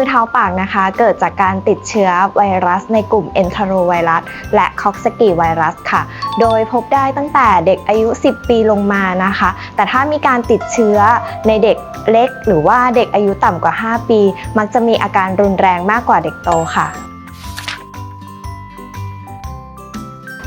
มือเท้าปากนะคะ เกิดจากการติดเชื้อไวรัสในกลุ่ม enterovirus และ Coxsackie ไวรัสค่ะ โดยพบได้ตั้งแต่เด็กอายุ 10 ปีลงมานะคะ แต่ถ้ามีการติดเชื้อในเด็กเล็ก หรือว่าเด็กอายุต่ำกว่า 5 ปี มักจะมีอาการรุนแรงมากกว่าเด็กโตค่ะ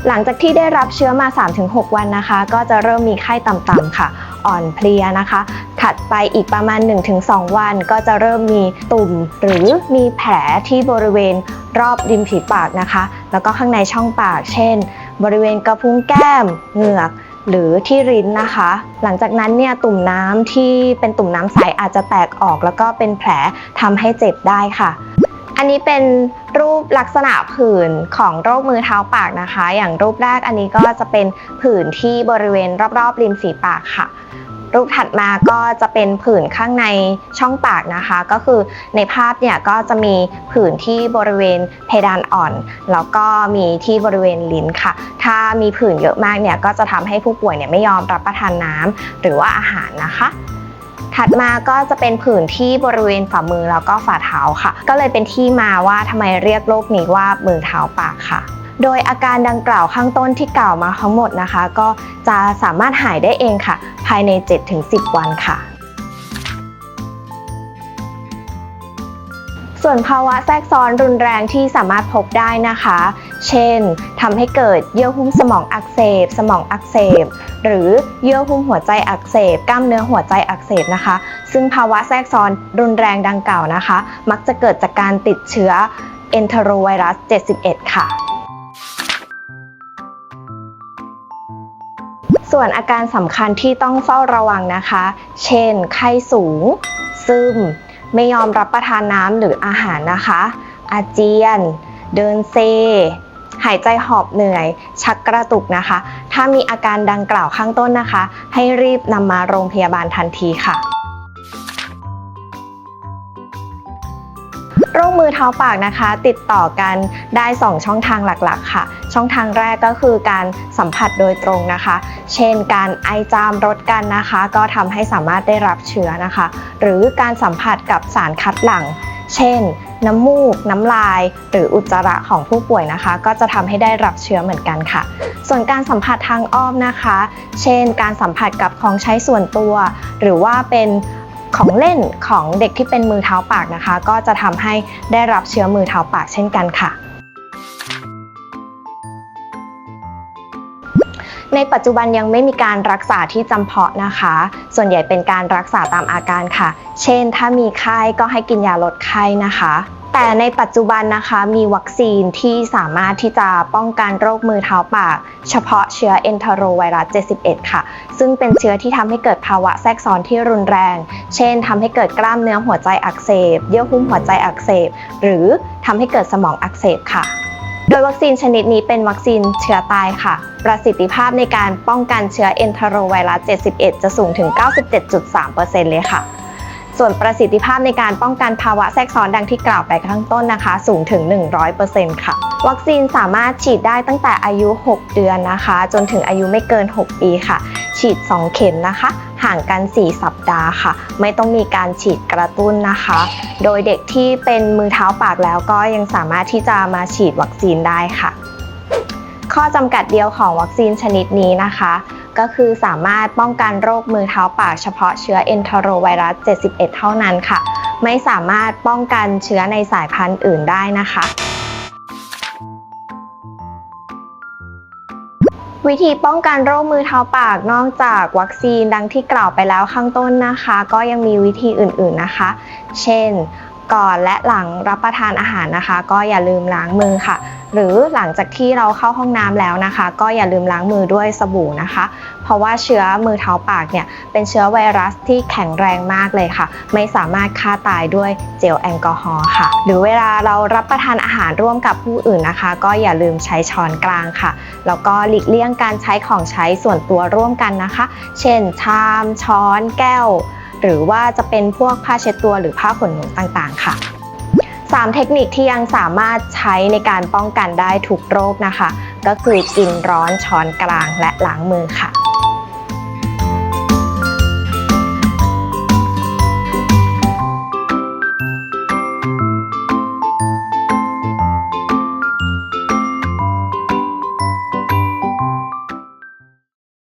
หลังจากที่ได้รับเชื้อมา 3-6 วันนะคะ ก็จะเริ่มมีไข้ต่ำๆค่ะ อ่อนเพลียนะคะ ถัดไปอีกประมาณ 1-2 วัน ก็จะเริ่มมีตุ่มหรือมีแผลที่บริเวณรอบริมฝีปากนะคะ แล้วก็ข้างในช่องปาก เช่น บริเวณกระพุ้งแก้ม เหงือกหรือที่ลิ้นนะคะ หลังจากนั้นเนี่ยตุ่มน้ำที่เป็นตุ่มน้ำใสอาจจะแตกออกแล้วก็เป็นแผลทำให้เจ็บได้ค่ะ อันนี้เป็นรูปลักษณะผื่นของโรคมือเท้าปากนะคะ อย่างรูปแรกอันนี้ก็จะเป็นผื่นที่บริเวณรอบๆริมฝีปากค่ะ รูปถัดมาก็จะเป็นผื่นข้างในช่องปากนะคะ ก็คือในภาพเนี่ยก็จะมีผื่นที่บริเวณเพดานอ่อน แล้วก็มีที่บริเวณลิ้นค่ะ ถ้ามีผื่นเยอะมากเนี่ยก็จะทำให้ผู้ป่วยเนี่ยไม่ยอมรับประทานน้ำหรือว่าอาหารนะคะถัดมาก็จะเป็นผื่นที่บริเวณฝ่ามือแล้วก็ฝ่าเท้าค่ะ ก็เลยเป็นที่มาว่าทำไมเรียกโรคนี้ว่ามือเท้าปากค่ะ โดยอาการดังกล่าวข้างต้นที่กล่าวมาทั้งหมดนะคะ ก็จะสามารถหายได้เองค่ะ ภายใน 7-10 วันค่ะ ส่วนภาวะแทรกซ้อนรุนแรงที่สามารถพบได้นะคะ เช่นทำให้เกิดเยื่อหุ้มสมองอักเสบ สมองอักเสบ หรือเยื่อหุ้มหัวใจอักเสบ กล้ามเนื้อหัวใจอักเสบนะคะ ซึ่งภาวะแทรกซ้อนรุนแรงดังกล่าวนะคะ มักจะเกิดจากการติดเชื้อ enterovirus 71 ค่ะ ส่วนอาการสำคัญที่ต้องเฝ้าระวังนะคะ เช่น ไข้สูง ซึม ไม่ยอมรับประทานน้ำหรืออาหารนะคะ อาเจียน เดินเซ หายใจหอบเหนื่อย ชักกระตุกนะคะ ถ้ามีอาการดังกล่าวข้างต้นนะคะ ให้รีบนำมาโรงพยาบาลทันทีค่ะ มือเท้าปากนะคะ ติดต่อกันได้ 2 ช่องทางหลักๆ ค่ะ ช่องทางแรกก็คือการสัมผัสโดยตรงนะคะ เช่นการไอจามรดกันนะคะ ก็ทำให้สามารถได้รับเชื้อนะคะ หรือการสัมผัสกับสารคัดหลั่ง เช่น น้ำมูก น้ำลาย หรืออุจจาระของผู้ป่วยนะคะ ก็จะทำให้ได้รับเชื้อเหมือนกันค่ะ ส่วนการสัมผัสทางอ้อมนะคะ เช่น การสัมผัสกับของใช้ส่วนตัว หรือว่าเป็น ของเล่นของเด็กที่เป็นมือเท้าปากนะคะ ก็จะทำให้ได้รับเชื้อมือเท้าปากเช่นกันค่ะ ในปัจจุบันยังไม่มีการรักษาที่จำเพาะนะคะ ส่วนใหญ่เป็นการรักษาตามอาการค่ะ เช่น ถ้ามีไข้ก็ให้กินยาลดไข้นะคะ แต่ในปัจจุบันนะคะมีวัคซีนที่สามารถที่จะป้องกันโรคมือเท้าปาก เฉพาะเชื้อ enterovirus 71 ค่ะ ซึ่งเป็นเชื้อที่ทำให้เกิดภาวะแทรกซ้อนที่รุนแรง เช่นทำให้เกิดกล้ามเนื้อหัวใจอักเสบ เยื่อหุ้มหัวใจอักเสบ หรือทำให้เกิดสมองอักเสบค่ะโดยวัคซีนชนิดนี้เป็นวัคซีนเชื้อตายค่ะ ประสิทธิภาพในการป้องกันเชื้อ enterovirus 71 จะสูงถึง 97.3%เลยค่ะ ส่วนประสิทธิภาพในการป้องกันภาวะแทรกซ้อนดังที่กล่าวไปข้างต้นนะคะ สูงถึง 100%ค่ะ วัคซีนสามารถฉีดได้ตั้งแต่อายุ 6 เดือนนะคะ จนถึงอายุไม่เกิน 6 ปีค่ะ ฉีด 2 เข็มนะคะ ห่างกัน 4 สัปดาห์ค่ะ ไม่ต้องมีการฉีดกระตุ้นนะคะ โดยเด็กที่เป็นมือเท้าปากแล้วก็ยังสามารถที่จะมาฉีดวัคซีนได้ค่ะ ข้อจำกัดเดียวของวัคซีนชนิดนี้นะคะ ก็คือสามารถป้องกันโรคมือเท้าปากเฉพาะเชื้อ enterovirus 71 เท่านั้นค่ะ ไม่สามารถป้องกันเชื้อในสายพันธุ์อื่นได้นะคะวิธีป้องกันโรคมือเท้าปากนอกจากวัคซีนดังที่กล่าวไปแล้วข้างต้นนะคะ ก็ยังมีวิธีอื่นๆนะคะ เช่น ก่อนและหลังรับประทานอาหารนะคะ ก็อย่าลืมล้างมือค่ะ หรือหลังจากที่เราเข้าห้องน้ำแล้วนะคะ ก็อย่าลืมล้างมือด้วยสบู่นะคะ เพราะว่าเชื้อมือเท้าปากเนี่ยเป็นเชื้อไวรัสที่แข็งแรงมากเลยค่ะ ไม่สามารถฆ่าตายด้วยเจลแอลกอฮอล์ค่ะ หรือเวลาเรารับประทานอาหารร่วมกับผู้อื่นนะคะ ก็อย่าลืมใช้ช้อนกลางค่ะแล้วก็หลีกเลี่ยงการใช้ของใช้ส่วนตัวร่วมกันนะคะ เช่นชาม ช้อน แก้ว หรือว่าจะเป็นพวกผ้าเช็ดตัวหรือผ้าขนหนูต่างๆ ค่ะ3เทคนิคที่ยังสามารถใช้ในการป้องกันได้ทุกโรคนะคะ ก็คือกินร้อนช้อนกลางและล้างมือค่ะ